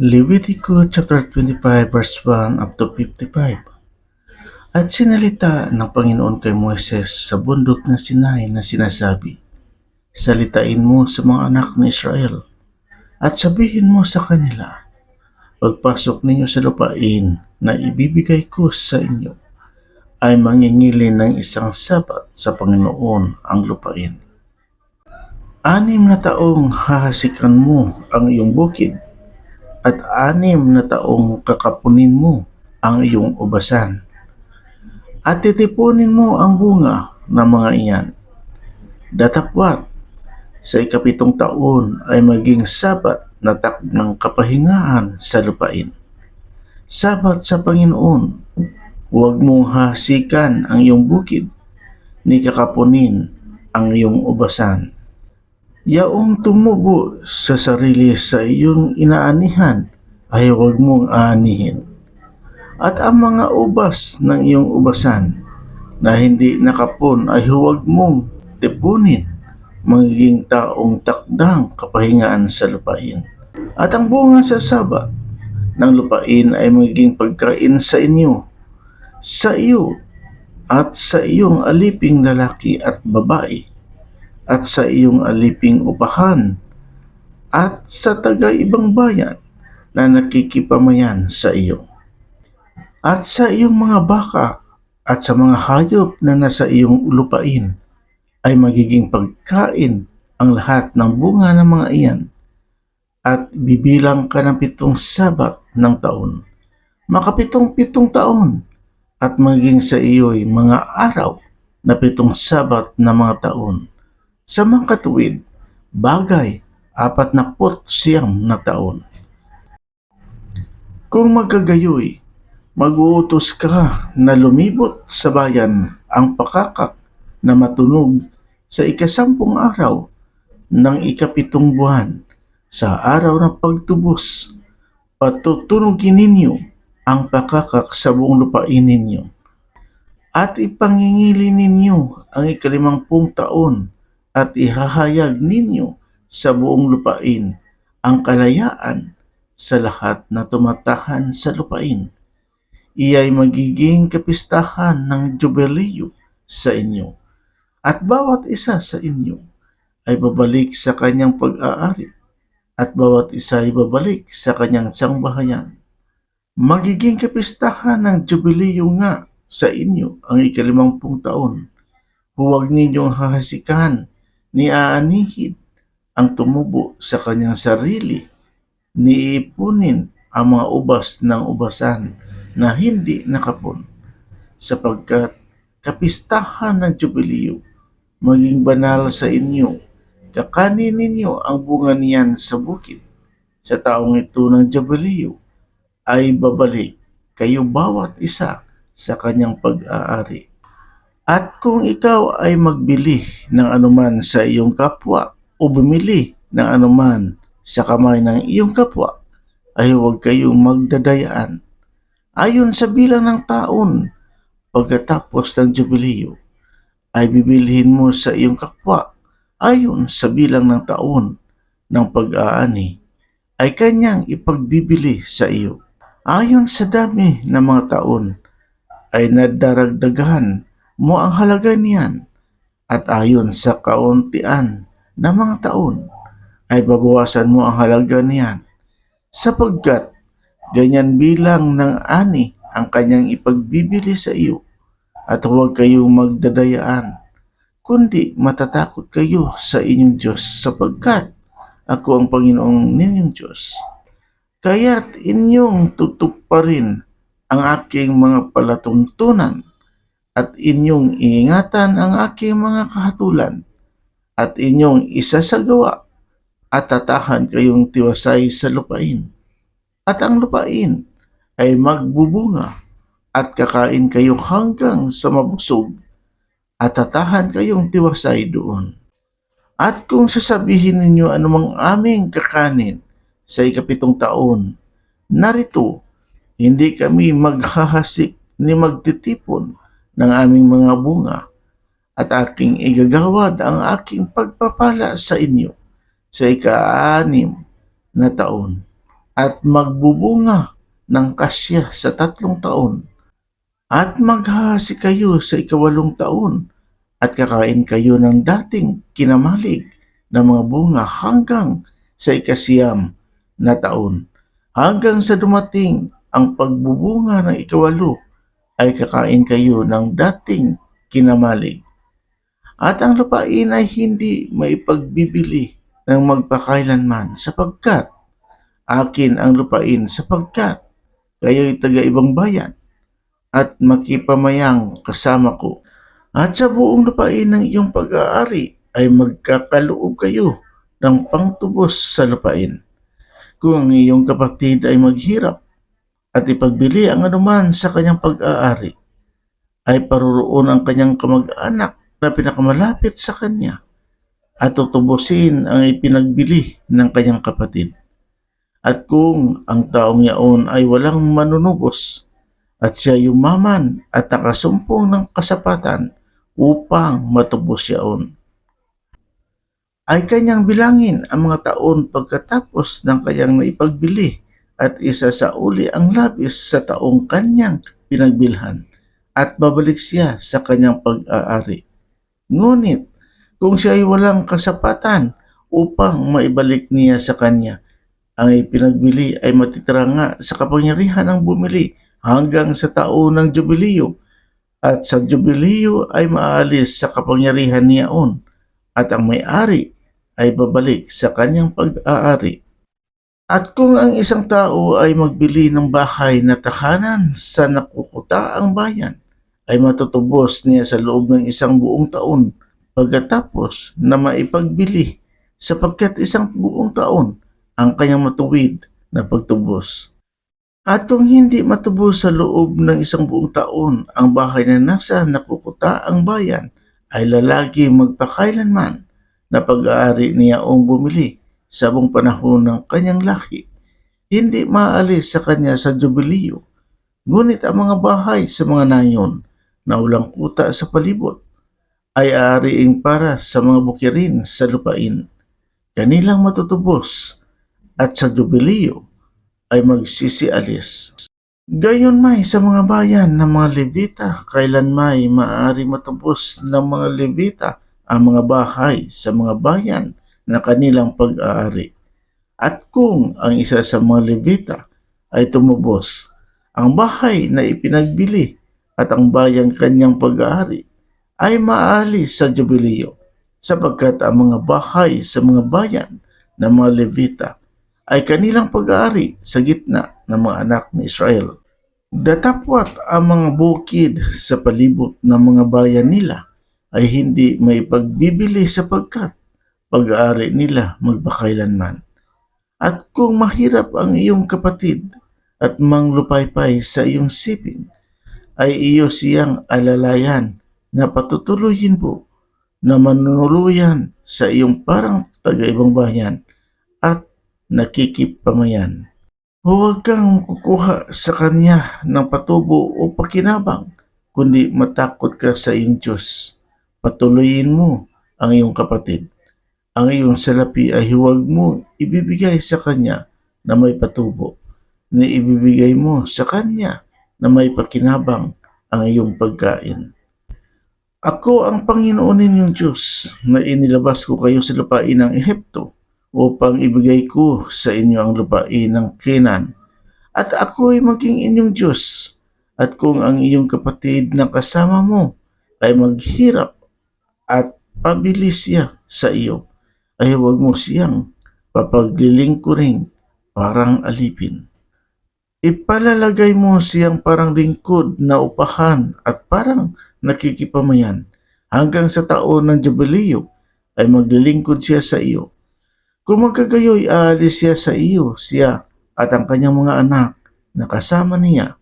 Levitico chapter 25 verse 1 up to 55. At sinalita ng Panginoon kay Moises sa bundok ng Sinai na sinasabi, Salitain mo sa mga anak ni Israel at sabihin mo sa kanila, Pagpasok ninyo sa lupain na ibibigay ko sa inyo, ay mangingili ng isang sabat sa Panginoon ang lupain. Anim na taong hahasikan mo ang iyong bukid at anim na taong kakapunin mo ang iyong ubasan. At titipunin mo ang bunga ng mga iyan. Datapwat, sa ikapitong taon ay maging sabat na takdang kapahingahan sa lupain. Sabat sa Panginoon, huwag mong hasikan ang iyong bukid, ni kakapunin ang iyong ubasan. Yaong tumubo sa sarili sa iyong inaanihan ay huwag mong aanihin. At ang mga ubas ng iyong ubasan na hindi nakapon ay huwag mong tipunin magiging taong takdang kapahingaan sa lupain. At ang bunga sa saba ng lupain ay magiging pagkain sa inyo, sa iyo, at sa iyong aliping lalaki at babae, at sa iyong aliping upahan, at sa taga-ibang bayan na nakikipamayan sa iyo. At sa iyong mga baka at sa mga hayop na nasa iyong lupain ay magiging pagkain ang lahat ng bunga ng mga iyan at bibilang ka ng pitong sabat ng taon. Makapitong pitong taon at maging sa iyo'y mga araw na pitong sabat na mga taon. Sa mga katuwid, bagay apat na put siyam na taon. Kung magkagayoy, mag-uutos ka na lumibot sa bayan ang pakakak na matunog sa ikasampung araw ng ikapitong buwan sa araw ng pagtubos. Patutunugin ninyo ang pakakak sa buong lupain ninyo at ipangingili ninyo ang ikalimampung taon at ihahayag ninyo sa buong lupain ang kalayaan sa lahat na tumatahan sa lupain. Iya'y magiging kapistahan ng jubileo sa inyo at bawat isa sa inyo ay babalik sa kanyang pag-aari at bawat isa ay babalik sa kanyang sangbahayan. Magiging kapistahan ng jubileo nga sa inyo ang ikalimampung taon. Huwag ninyong hahasikan ni aanihid ang tumubo sa kanyang sarili, ni ipunin ang mga ubas ng ubasan na hindi nakapon, sapagkat kapistahan ng jubileo maging banal sa inyo. Kakanin ninyo ang bunga niyan sa bukid. Sa taong ito ng jubileo ay babalik kayo bawat isa sa kanyang pag-aari. At kung ikaw ay magbili ng anuman sa iyong kapwa o bumili ng anuman sa kamay ng iyong kapwa, ay huwag kayong magdadayaan. Ayon sa bilang ng taon, pagkatapos ng jubileo, ay bibilhin mo sa iyong kapwa ayon sa bilang ng taon ng pag-aani ay kanyang ipagbibili sa iyo. Ayon sa dami ng mga taon ay nadaragdagan mo ang halaga niyan. At ayon sa kauntian ng mga taon ay babawasan mo ang halaga niyan. Sapagkat ganyan bilang ng ani ang kanyang ipagbibili sa iyo. At huwag kayong magdadayaan, kundi matatakot kayo sa inyong Diyos sapagkat ako ang Panginoong ninyong Diyos. Kaya't inyong tutuparin ang aking mga palatuntunan at inyong iingatan ang aking mga kahatulan at inyong isasagawa at tatahan kayong tiwasay sa lupain. At ang lupain ay magbubunga at kakain kayo hanggang sa mabusog at tatahan kayong tiwasay doon. At kung sasabihin ninyo anumang aming kakanin sa ikapitong taon, narito, hindi kami maghahasik ni magtitipon ng aming mga bunga at aking igagawad ang aking pagpapala sa inyo sa ika-anim na taon. at magbubunga ng kasya sa tatlong taon. At maghahasi kayo sa ikawalong taon at kakain kayo ng dating kinamalig na mga bunga hanggang sa ikasiyam na taon. Hanggang sa dumating ang pagbubunga ng ikawalo ay kakain kayo ng dating kinamalig. At ang lupain ay hindi maipagbibili ng magpakailanman sapagkat akin ang lupain sapagkat kayo'y taga-ibang bayan at makipamayang kasama ko. At sa buong lupain ng iyong pag-aari ay magkakaloob kayo ng pangtubos sa lupain. Kung ang iyong kapatid ay maghirap at ipagbili ang anuman sa kanyang pag-aari, ay paruroon ang kanyang kamag-anak na pinakamalapit sa kanya at tutubusin ang ipinagbili ng kanyang kapatid. At kung ang taong yaon ay walang manunubos at siya yumaman at nakasumpong ng kasapatan upang matubos yaon, ay kanyang bilangin ang mga taon pagkatapos ng kanyang naipagbili at isa sa uli ang labis sa taong kanyang pinagbilhan at babalik siya sa kanyang pag-aari. Ngunit kung siya ay walang kasapatan upang maibalik niya sa kanya, ang ipinagbili ay matitira nga sa kapangyarihan ng bumili hanggang sa taon ng jubiliyo at sa jubiliyo ay maalis sa kapangyarihan niyaon at ang may-ari ay babalik sa kanyang pag-aari. At kung ang isang tao ay magbili ng bahay na tahanan sa nakukutaang bayan, ay matutubos niya sa loob ng isang buong taon pagkatapos na maipagbili sapagkat isang buong taon ang kanyang matuwid na pagtubos. At kung hindi matubos sa loob ng isang buong taon ang bahay na nasa nakukutaang bayan, ay lalagi magpakailanman na pag-aari niya ang bumili sa buong panahon ng kanyang laki. Hindi maalis sa kanya sa jubiliyo, ngunit ang mga bahay sa mga nayon na walang kuta sa palibot ay aariing para sa mga bukirin sa lupain. Kanilang matutubos at sa jubiliyo ay magsisialis. Gayon may sa mga bayan ng mga Levita, kailan may maaari matubos ng mga Levita ang mga bahay sa mga bayan na kanilang pag-aari. At kung ang isa sa mga Levita ay tumubos, ang bahay na ipinagbili at ang bayang kanyang pag-aari ay maalis sa jubiliyo sapagkat ang mga bahay sa mga bayan ng mga Levita ay kanilang pag-aari sa gitna ng mga anak ni Israel. Datapwat ang mga bukid sa palibot ng mga bayan nila ay hindi may pagbibili sapagkat pag-aari nila magpakailanman. At kung mahirap ang iyong kapatid at manglupaypay sa iyong siping, ay iyo siyang alalayan na patutuloyin mo na manunuluyan sa iyong parang taga-ibang bayan at nakikipamayan. Huwag kang kukuha sa kanya ng patubo o pakinabang, kundi matakot ka sa iyong Diyos. Patuloyin mo ang iyong kapatid. Ang iyong salapi ay huwag mo ibibigay sa kanya na may patubo, ni ibibigay mo sa kanya na may pakinabang ang iyong pagkain. Ako ang Panginoon ninyong Diyos na inilabas ko kayo sa lupain ng Ehipto upang ibigay ko sa inyo ang lupain ng Kenan. At ako ay maging inyong Diyos. At kung ang iyong kapatid na kasama mo ay maghirap at pabilis siya sa iyo, ay huwag mo siyang papaglilingkuring parang alipin. Ipalalagay mo siyang parang lingkod na upahan at parang nakikipamayan. Hanggang sa taon ng jubiliyo ay maglilingkod siya sa iyo. Kung magkagayoy, aalis siya sa iyo, siya at ang kanyang mga anak na kasama niya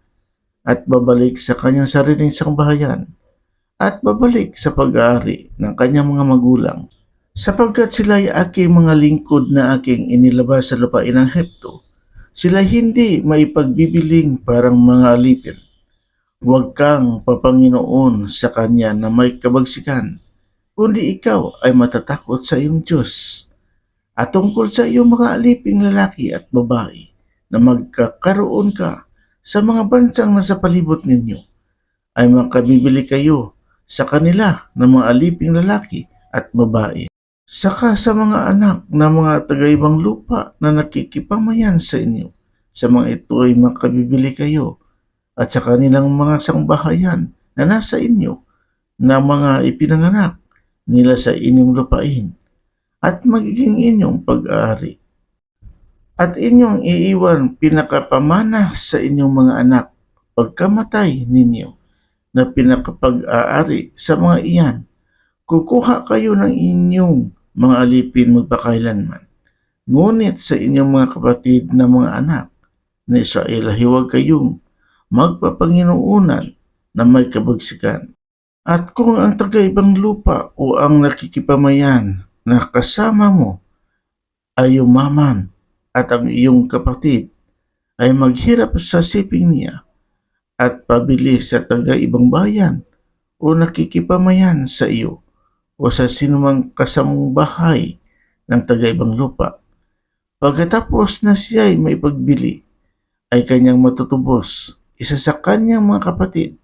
at babalik sa kanyang sariling sangbahayan at babalik sa pag-aari ng kanyang mga magulang sapagkat sila ay aking mga lingkod na aking inilabas sa lupain ng Hepto. Sila hindi maipagbibiling parang mga alipin. Huwag kang papanginoon sa kanya na may kabagsikan, kundi ikaw ay matatakot sa iyong Diyos at tungkol sa iyong mga aliping lalaki at babae, na magkakaroon ka sa mga bansang nasa palibot ninyo, ay makabibili kayo sa kanila ng mga aliping lalaki at babae. Saka sa mga anak ng mga taga-ibang lupa na nakikipamayan sa inyo, sa mga ito ay makabibili kayo at sa kanilang mga sangbahayan na nasa inyo na mga ipinanganak nila sa inyong lupain at magiging inyong pag-aari. At inyong iiwan pinakapamana sa inyong mga anak pagkamatay ninyo na pinakapag-aari sa mga iyan. Kukuha kayo ng inyong mga alipin magpakailanman. Ngunit sa inyong mga kapatid na mga anak na Israel, hiwag kayong magpapanginuunan na may kabagsikan. At kung ang taga-ibang lupa o ang nakikipamayan na kasama mo ay umaman at ang iyong kapatid ay maghirap sa siping niya at pabili sa taga-ibang bayan o nakikipamayan sa iyo o sa sinumang kasamang bahay ng taga-ibang lupa. Pagkatapos na siya ay may pagbili, ay kanyang matutubos. Isa sa kanyang mga kapatid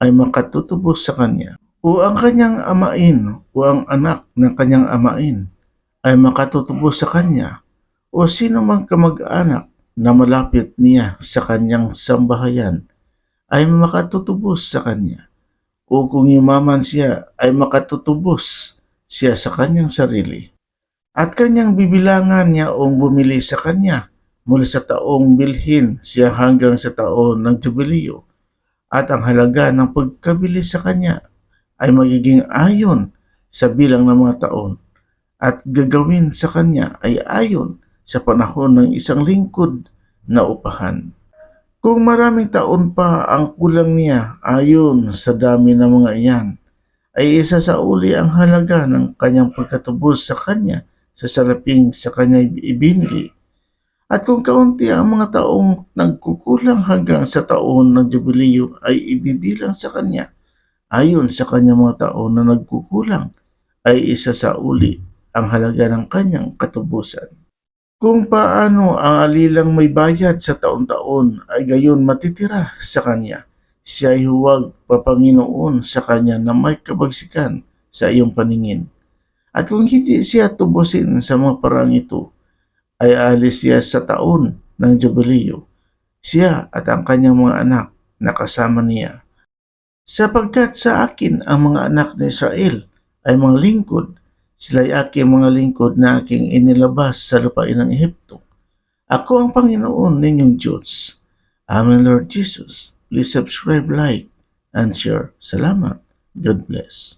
ay makatutubos sa kanya. O ang kanyang amain o ang anak ng kanyang amain ay makatutubos sa kanya o sino mang kamag-anak na malapit niya sa kanyang sambahayan ay makatutubos sa kanya. O kung yumaman siya ay makatutubos siya sa kanyang sarili. At kanyang bibilangan niya o bumili sa kanya mula sa taong bilhin siya hanggang sa taon ng jubileo. At ang halaga ng pagkabili sa kanya ay magiging ayon sa bilang ng mga taon at gagawin sa kanya ay ayon sa panahon ng isang lingkod na upahan. Kung maraming taon pa ang kulang niya ayon sa dami ng mga iyan, ay isa sa uli ang halaga ng kanyang pagkatubos sa kanya sa salaping sa kanya ibinili. At kung kaunti ang mga taong nagkukulang hanggang sa taon ng jubileo ay ibibilang sa kanya, ayon sa kanyang mga taon na nagkukulang ay isa sa uli ang halaga ng kanyang katubusan. Kung paano ang alilang may bayad sa taon-taon ay gayon matitira sa kanya, siya ay huwag papanginoon sa kanya na may kabagsikan sa iyong paningin. At kung hindi siya tubusin sa mga parang ito, ay alis siya sa taon ng jubileo, siya at ang kanyang mga anak na kasama niya. Sapagkat sa akin ang mga anak ni Israel ay mga lingkod, sila ay aking mga lingkod na aking inilabas sa lupain ng Ehipto. Ako ang Panginoon ninyong Diyos. Amen, Lord Jesus. Please subscribe, like, and share. Salamat. God bless.